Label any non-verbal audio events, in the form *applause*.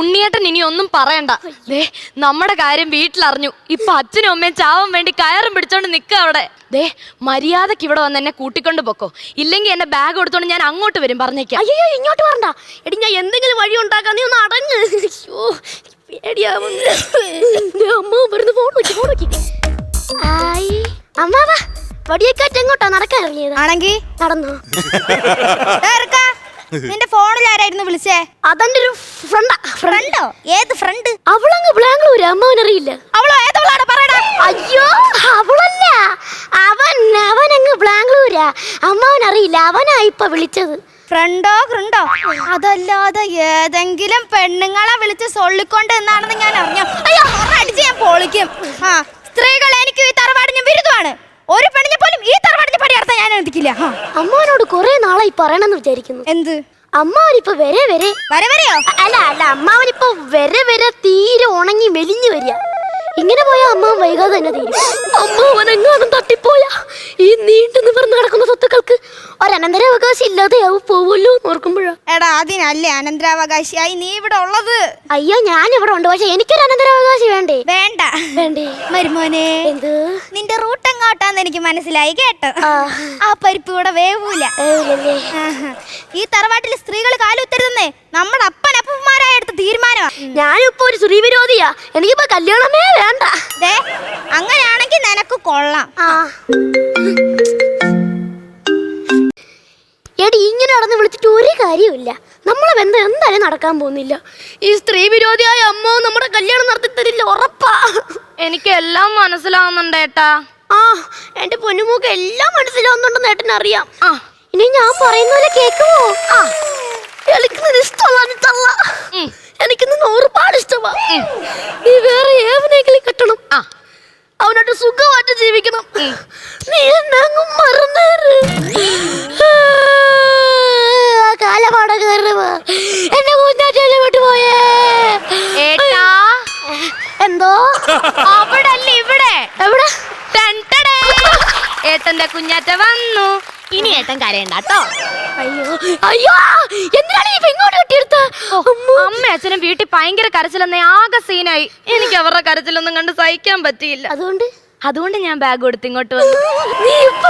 ഉണ്ണിയേട്ടൻ ഇനി ഒന്നും പറയണ്ട. ദേ നമ്മുടെ കാര്യം വീട്ടിലറിഞ്ഞു. ഇപ്പൊ അച്ഛനും അമ്മയും ചാവാൻ വേണ്ടി കയറും പിടിച്ചോണ്ട് നിക്ക അവിടെ. ദേ മര്യാദയ്ക്ക് ഇവിടെ വന്ന് എന്നെ കൂട്ടിക്കൊണ്ട് പൊക്കോ. ഇല്ലെങ്കിൽ എന്റെ ബാഗ് എടുത്തോണ്ട് ഞാൻ അങ്ങോട്ട് വരും പറഞ്ഞേക്കാം. അയ്യോ ഇങ്ങോട്ട് വരണ്ട. എടി ഞാൻ എന്തെങ്കിലും വഴി ഉണ്ടാക്കാൻ നീ ഒന്ന് അടങ്ങ്. അയ്യോ പേടിയാവുന്നു. അമ്മ വരുന്ന ഫോൺ നോക്കി ഫോൺ നോക്കി ആയി. അമ്മാവാ വടിയേക്കാറ്റ് എങ്ങോട്ടാ നടക്കാൻ ഇറങ്ങിയത് ആണെങ്കിൽ നടന്നോ. *laughs* നിന്റെ ഫോണിൽ ആരായിരുന്നു വിളിച്ചേ? അതെന്റെ ഒരു ഫ്രണ്ടാ ഫ്രണ്ട്? ഏത് ഫ്രണ്ട് അവളങ്ങ് ബാംഗ്ലൂർ അമ്മാവൻ അറിയില്ല അവളോ? ഏതവളാണ് പറയടാ. അയ്യോ അവളല്ല. അവൻ അവനങ്ങ് ബാംഗ്ലൂരാ അമ്മാവൻ അറിയില്ല അവനാ ഇപ്പൊ വിളിച്ചത്. ഫ്രണ്ടോ? ഫ്രണ്ടോ? അതല്ലാതെ ഏതെങ്കിലും പെണ്ണുങ്ങളെ വിളിച്ച് സൊള്ളിക്കൊണ്ട് എന്നാണെന്ന് ഞാൻ അറിഞ്ഞു? അയ്യോ അടിച്ച് ഞാൻ പൊളിക്കും. ആ സ്ത്രീകൾ എനിക്ക് ഈ തറവാടിന് ബിരുദമാണ് ഒരു പെണ്ണിനെ പോലും ഈ തറവാടിന് പടിയർത്താൻ അമ്മാനോട് കുറെ നാളായി പറയണമെന്ന് വിചാരിക്കുന്നു. എന്ത്? അമ്മാവനിപ്പൊ വരെ വരെ വരെ വരെയോ? അല്ല അല്ല അമ്മാവനിപ്പോ വരെ വരെ തീരെ ഉണങ്ങി മെലിഞ്ഞു വരിക. ഇങ്ങനെ പോയ അമ്മാവൻ വൈകാതെ തന്നെ തീരും. അമ്മാവൻ എങ്ങാനും തട്ടിപ്പോയാ. ഈ നീണ്ടു നിവർന്ന് നടക്കുന്ന സ്വത്തുക്കൾക്ക് ഒരനന്തരാവകാശം ഇല്ലാതെയാവും പോവല്ലോ എന്ന് ഓർക്കുമ്പോഴാ. എടാ അതിനല്ലേ അനന്തരാവകാശിയായി നീ ഇവിടെ ഉള്ളത്? അയ്യോ ഞാൻ ഇവിടെ ഉണ്ട്. പക്ഷെ എനിക്കൊരു അനന്തരാവകാശി വേണ്ടേ? വേണ്ട വേണ്ടേ? മരുമോനെ എന്ത്? നിന്റെ റൂട്ട് എങ്ങോട്ടാന്ന് എനിക്ക് മനസ്സിലായി കേട്ടോ. ആ. പരിപ്പ് കൂടെ വേവൂല. ഈ തറവാട്ടിൽ സ്ത്രീകൾ കാലുത്തരുതെന്നേ നമ്മുടെ അപ്പനപ്പന്മാരായ എടുത്ത തീരുമാനമാ. ഞാനിപ്പോ ഒരു സ്ത്രീ വിരോധിയാ എനിക്കിപ്പോ കല്യാണമേ വേണ്ട. അങ്ങനെയാണെങ്കിൽ നിനക്ക് കൊള്ളാം. എടി ഇങ്ങനെ നടന്ന് വിളിച്ചിട്ട് ഒരു കാര്യമില്ല നമ്മളെ ബന്ധം എന്തായാലും നടക്കാൻ പോകുന്നില്ല. ഈ സ്ത്രീ വിരോധിയായ അമ്മ നമ്മുടെ കല്യാണം നടത്തി എനിക്ക് എല്ലാം മനസ്സിലാവുന്നുണ്ട് ഏട്ടാ. ആ എന്റെ പൊന്നുമൂക്ക് എല്ലാം മനസ്സിലാവുന്നുണ്ടെന്ന് ഏട്ടൻ അറിയാം. ആ. ഇനി ഞാൻ പറയുന്ന പോലെ കേക്കുമോ ആ. തള്ള. ഉം. എനിക്കിന്ന് ഒരുപാട് ഇഷ്ടമാ. നീ വേറെ ഏവനെങ്കിലും കെട്ടണം? ആ. അവനോട്ട് സുഖമായിട്ട് ജീവിക്കണം. നീ എന്നെ അങ്ങ് മറന്നേര് കാലപാട കയറുക എന്നെ കുഞ്ഞാറ്റേനെ പോയേ. എന്തോ അവിടെ അല്ല ഇവിടെ? എവിടെ. ഏട്ടന്റെ കുഞ്ഞാറ്റ വന്നു. ഇനി ഏട്ടൻ കരയണ്ട കേട്ടോ. അയ്യോ അയ്യോ! എന്തിനാണ് ഈ കെട്ടിയെടുത്ത അമ്മ. അച്ഛനും വീട്ടിൽ ഭയങ്കര കരച്ചിലെന്നേ ആകെ സീനായി. എനിക്ക് അവരുടെ കരച്ചിലൊന്നും കണ്ട് സഹിക്കാൻ പറ്റിയില്ല. അതുകൊണ്ട്? അതുകൊണ്ട് ഞാൻ ബാഗ് കൊടുത്ത് ഇങ്ങോട്ട് വന്നു. നീ ഇപ്പൊ